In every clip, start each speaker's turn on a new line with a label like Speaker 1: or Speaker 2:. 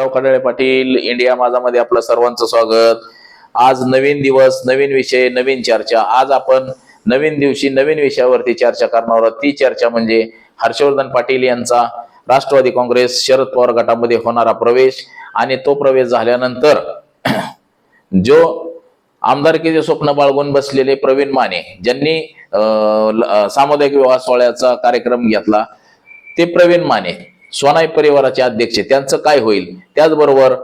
Speaker 1: राव खडाळे Patil India माझामध्ये आपलं सर्वांचं स्वागत. आज नवीन दिवस नवीन विषय नवीन चर्चा. आज आपण नवीन दिवशी नवीन विषयावरती चर्चा करणार आहोत. ती चर्चा म्हणजे हर्षवर्धन पाटील यांचा राष्ट्रवादी काँग्रेस शरद पवार गटामध्ये होणारा प्रवेश आणि तो प्रवेश झाल्यानंतर जो आमदारकीचे स्वप्न बाळगून बसलेले प्रवीण माने ज्यांनी सामुदायिक विवाह सोहळ्याचा कार्यक्रम घेतला ते प्रवीण माने. सोनाई परिवाराचे अध्यक्ष त्यांचं काय होईल? त्याचबरोबर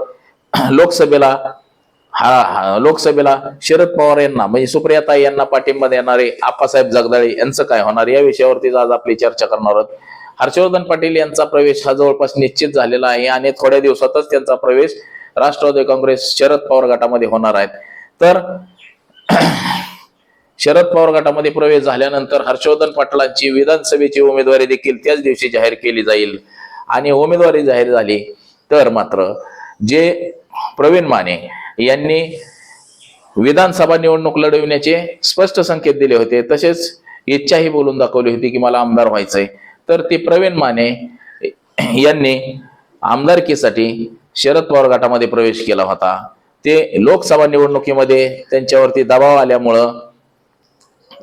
Speaker 1: लोकसभेला हा हा- लोकसभेला शरद पवार यांना म्हणजे सुप्रियाताई यांना पाठिंबा देणारे आप्पासाहेब जगदाळे यांचं काय होणार? या विषयावरती आज आपली चर्चा करणार आहोत. हर्षवर्धन पाटील यांचा प्रवेश हा जवळपास निश्चित झालेला आहे आणि थोड्या दिवसातच त्यांचा प्रवेश राष्ट्रवादी काँग्रेस शरद पवार गटामध्ये होणार आहेत तर शरद पवार गटामध्ये प्रवेश झाल्यानंतर हर्षवर्धन पाटलांची विधानसभेची उमेदवारी देखील त्याच दिवशी जाहीर केली जाईल. आणि उमेदवारी जाहीर झाली तर मात्र जे प्रवीण माने यांनी विधानसभा निवडणूक लढविण्याचे स्पष्ट संकेत दिले होते तसेच इच्छाही बोलून दाखवली होती की मला आमदार व्हायचंय. तर ते प्रवीण माने यांनी आमदारकीसाठी शरद पवार गटामध्ये प्रवेश केला होता. ते लोकसभा निवडणुकीमध्ये त्यांच्यावरती दबाव आल्यामुळं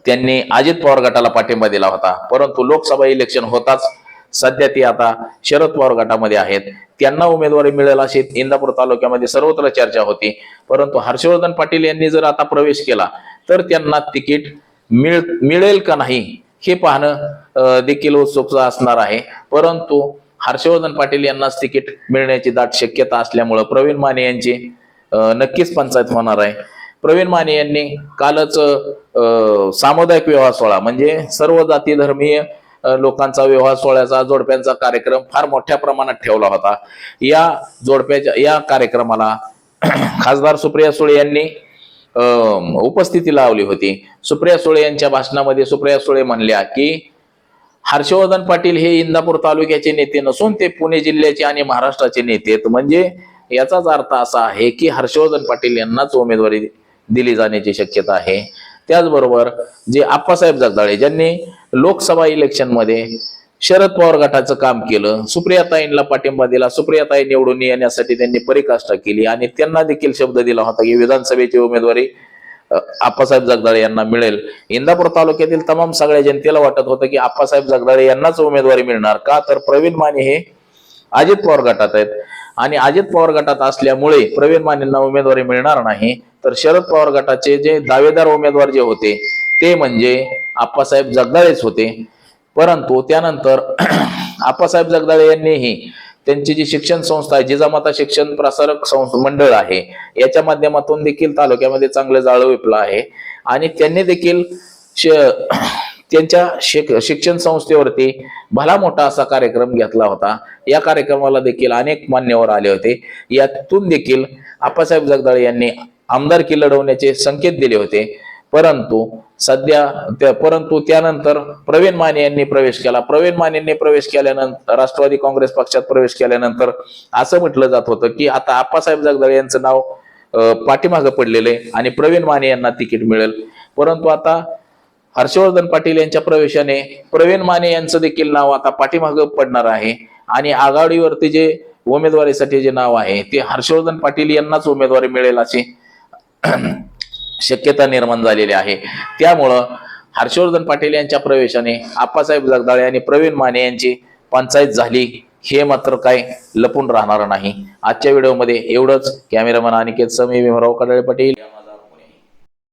Speaker 1: त्यांनी अजित पवार गटाला पाठिंबा दिला होता. परंतु लोकसभा इलेक्शन होताच सध्या ती आता शरद पवार गटामध्ये आहेत. त्यांना उमेदवारी मिळेल अशी इंदापूर तालुक्यामध्ये सर्वत्र चर्चा होती. परंतु हर्षवर्धन पाटील यांनी जर आता प्रवेश केला तर त्यांना तिकीट मिळ मिळेल का नाही हे पाहणं देखील उत्सुकता असणार आहे. परंतु हर्षवर्धन पाटील यांनाच तिकीट मिळण्याची दाट शक्यता असल्यामुळं प्रवीण माने यांची नक्कीच पंचायत होणार आहे. प्रवीण माने यांनी कालच सामुदायिक विवाह सोहळा म्हणजे सर्व जाती धर्मीय लोकांचा विवाह सोहळ्याचा जोडप्यांचा कार्यक्रम फार मोठ्या प्रमाणात ठेवला होता. या जोडप्याच्या या कार्यक्रमाला खासदार सुप्रिया सुळे यांनी उपस्थिती लावली होती. सुप्रिया सुळे यांच्या भाषणामध्ये सुप्रिया सुळे म्हणल्या की हर्षवर्धन पाटील हे इंदापूर तालुक्याचे नेते नसून ते पुणे जिल्ह्याचे आणि महाराष्ट्राचे नेते म्हणजे याचाच अर्थ असा आहे की हर्षवर्धन पाटील यांनाच उमेदवारी दिली जाण्याची शक्यता आहे. त्याचबरोबर जे आप्पासाहेब जगदाळे ज्यांनी लोकसभा इलेक्शनमध्ये शरद पवार गटाचं काम केलं सुप्रियाताईंना पाठिंबा दिला सुप्रियाताई निवडून येण्यासाठी त्यांनी परिकाष्ठा केली आणि त्यांना देखील शब्द दिला होता की विधानसभेची उमेदवारी आप्पासाहेब जगदाळे यांना मिळेल. इंदापूर तालुक्यातील तमाम सगळ्या जनतेला वाटत होतं की आप्पासाहेब जगदाळे यांनाच उमेदवारी मिळणार का? तर प्रवीण माने हे अजित पवार गटात आहेत. आणि अजित पवार गटात असल्यामुळे प्रवीण मानेंना उमेदवारी मिळणार नाही. तर शरद पवार गटाचे जे दावेदार उमेदवार जे होते ते म्हणजे आप्पासाहेब जगदाळेच होते. परंतु त्यानंतर आप्पासाहेब जगदाळे यांनीही त्यांची जी शिक्षण संस्था आहे जिजामाता शिक्षण प्रसारक मंडळ आहे याच्या माध्यमातून देखील तालुक्यामध्ये चांगलं जाळं विपलं आहे. आणि त्यांनी देखील श- त्यांच्या शिक शिक्षण संस्थेवरती भला मोठा असा कार्यक्रम घेतला होता. या कार्यक्रमाला देखील अनेक मान्यवर आले होते. यातून देखील आप्पासाहेब जगदाळे यांनी आमदारकी लढवण्याचे संकेत दिले होते. परंतु सध्या त्या- परंतु त्यानंतर प्रवीण माने यांनी प्रवेश केला. प्रवीण मानेंनी प्रवेश केल्यानंतर राष्ट्रवादी काँग्रेस पक्षात प्रवेश केल्यानंतर असं म्हटलं जात होतं की आता आप्पासाहेब जगदाळे यांचं नाव पाठीमागं पडलेलं आहे आणि प्रवीण माने यांना तिकीट मिळेल. परंतु आता हर्षवर्धन पाटील यांच्या प्रवेशाने प्रवीण माने यांचं देखील नाव आता पाठीमागं पडणार आहे. आणि आघाडीवरती जे उमेदवारीसाठी जे नाव आहे ते हर्षवर्धन पाटील यांनाच उमेदवारी मिळेल असे शक्यता निर्माण झालेली आहे. त्यामुळं हर्षवर्धन पाटील यांच्या प्रवेशाने आप्पासाहेब जगदाळे आणि प्रवीण माने यांची पंचायत झाली. हे मात्र काय लपून राहणार नाही. आजच्या व्हिडिओमध्ये एवढंच. कॅमेरामन अनिकेत समी भीमराव कडाळे पाटील.